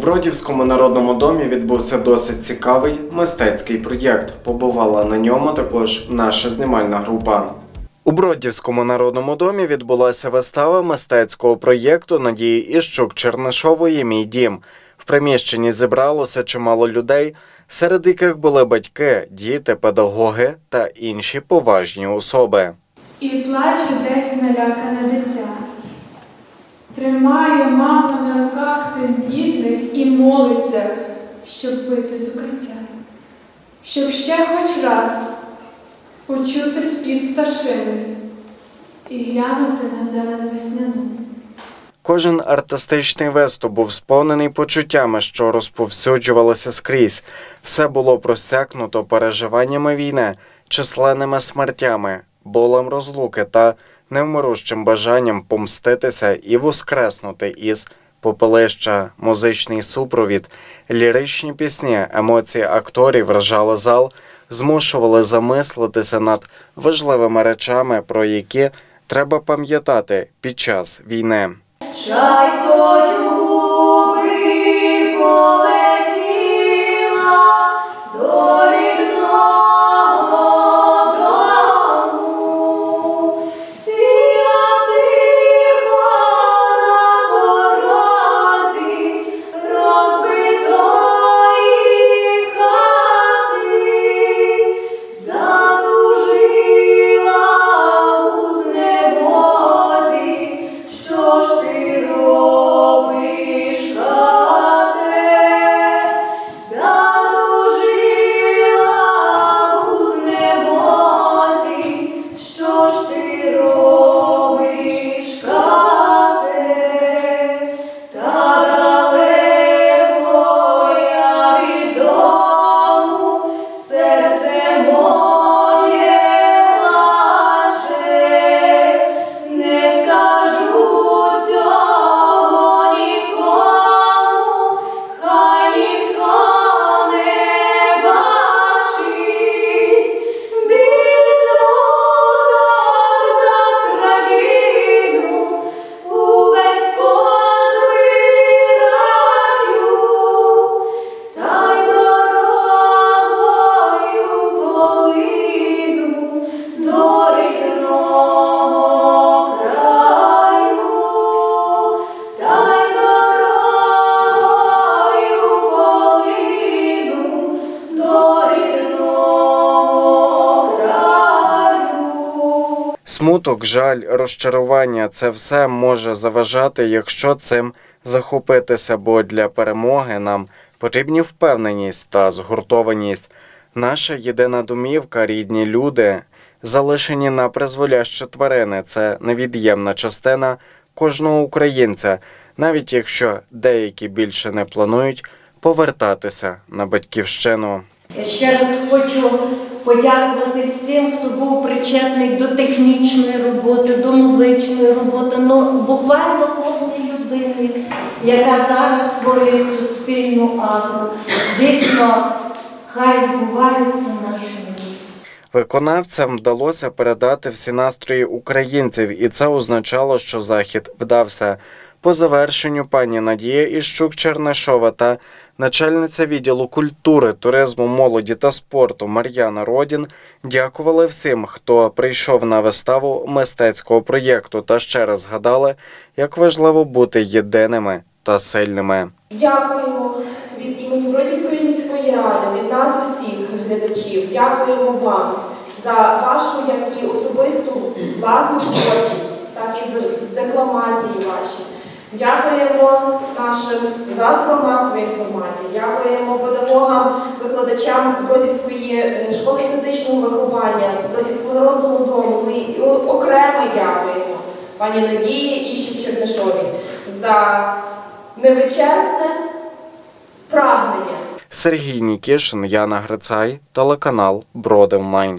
Бродівському народному домі відбувся досить цікавий мистецький проєкт. Побувала на ньому також наша знімальна група. У Бродівському народному домі відбулася вистава мистецького проєкту Надії Іщук Чернишової Мій дім. В приміщенні зібралося чимало людей, серед яких були батьки, діти, педагоги та інші поважні особи. І плаче десь налякане дитя. Тримає мама на руках тендітних і молиться, щоб вийти з укриття, щоб ще хоч раз почути спів пташини і глянути на зелень весняну. Кожен артистичний виступ був сповнений почуттями, що розповсюджувалися скрізь. Все було просякнуто переживаннями війни, численними смертями, болем розлуки та невмирущим бажанням помститися і воскреснути із попелища, музичний супровід, ліричні пісні, емоції акторів вражали зал, змушували замислитися над важливими речами, про які треба пам'ятати під час війни. Чайкою Смуток, жаль, розчарування це все може заважати, якщо цим захопитися, бо для перемоги нам потрібні впевненість та згуртованість. Наша єдина домівка, рідні люди, залишені на призволяще тварини це невід'ємна частина кожного українця, навіть якщо деякі більше не планують повертатися на батьківщину. Я ще раз хочу подякувати всім, хто був причетний до технічної роботи, до музичної роботи, ну буквально кожній людині, яка зараз створює цю спільну арму. Дійсно, хай збуваються наші. Виконавцям вдалося передати всі настрої українців, і це означало, що захід вдався. По завершенню пані Надія Іщук Чернишова та начальниця відділу культури, туризму, молоді та спорту Мар'яна Родін дякували всім, хто прийшов на виставу мистецького проєкту, та ще раз згадали, як важливо бути єдиними та сильними. Дякуємо від імені Бродівської міської ради, від нас усіх глядачів. Дякуємо вам за вашу як і особисту власну творчість, так і за декламації ваші. Дякуємо нашим засобам масової інформації, дякуємо педагогам, викладачам Бродівської е, школи естетичного виховання, Бродівського народного дому. Ми окремо дякуємо пані Надії Іщук Чернишовій за невичерпне прагнення. Сергій Нікішин, Яна Грицай, телеканал Броди Онлайн.